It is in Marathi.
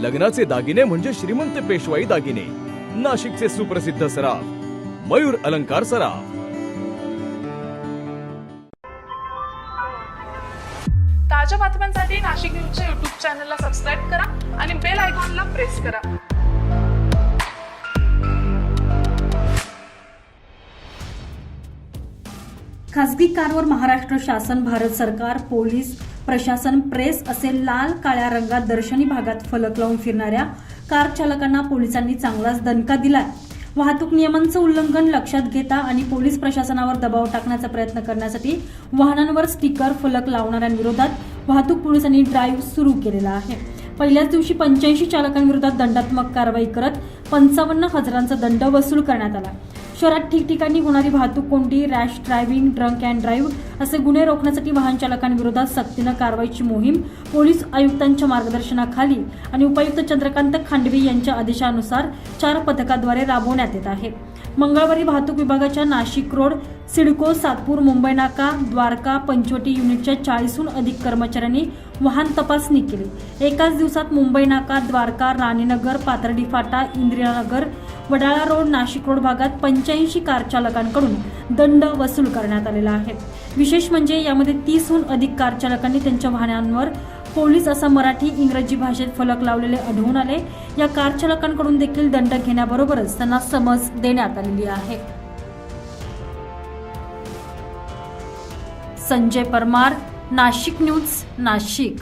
लग्नाचे दागिने म्हणजे श्रीमंत पेशवाई दागिने. नाशिकचे सुप्रसिद्ध सराफ मयूर अलंकार सराफ. ताज्या बातम्यांसाठी नाशिक न्यूजच्या युट्यूब चॅनलला सबस्क्राईब करा आणि बेल आयकॉनला प्रेस करा. खासगी कारवर महाराष्ट्र शासन भारत सरकार पोलीस प्रशासन प्रेस असे लाल काळ्या रंगात दर्शनी भागात फलक लावून फिरणाऱ्या कार चालकांना पोलिसांनी चांगलाच दणका दिलाय. वाहतूक नियमांचं उल्लंघन लक्षात घेता आणि पोलीस प्रशासनावर दबाव टाकण्याचा प्रयत्न करण्यासाठी वाहनांवर स्टिकर फलक लावणाऱ्यांविरोधात वाहतूक पोलिसांनी ड्राईव्ह सुरू केलेला आहे. पहिल्याच दिवशी पंच्याऐंशी चालकांविरोधात दंडात्मक कारवाई करत पंचावन्न हजारांचा दंड वसूल करण्यात आला. शहरात ठिकठिकाणी होणारी वाहतूक कोंडी rash driving drunk and drive असे गुन्हे रोखण्यासाठी वाहन चालकांविरोधात सक्तीनं कारवाईची मोहीम पोलीस आयुक्तांच्या मार्गदर्शनाखाली आणि उपायुक्त चंद्रकांत खांडवे यांच्या आदेशानुसार चार पथकाद्वारे राबवण्यात येत आहे. मंगळवारी वाहतूक विभागाच्या नाशिक रोड सिडको सातपूर मुंबई नाका द्वारका पंचवटी युनिटच्या चाळीसहून अधिक कर्मचाऱ्यांनी वाहन तपासणी केली. एकाच दिवसात मुंबई नाका द्वारका राणीनगर पाथर्डी फाटा इंदिरानगर वडाळा रोड नाशिक रोड भागात पंच्याऐंशी कार चालकांकडून दंड वसूल करण्यात आलेला आहे. विशेष म्हणजे यामध्ये तीसहून अधिक कार चालकांनी त्यांच्या वाहनांवर पोलीस असा मराठी इंग्रजी भाषेत फलक लावलेले आढळून आले. या कार चालकांकडून देखील दंड घेण्याबरोबरच त्यांना समज देण्यात आलेली आहे. संजय परमार नाशिक न्यूज नाशिक.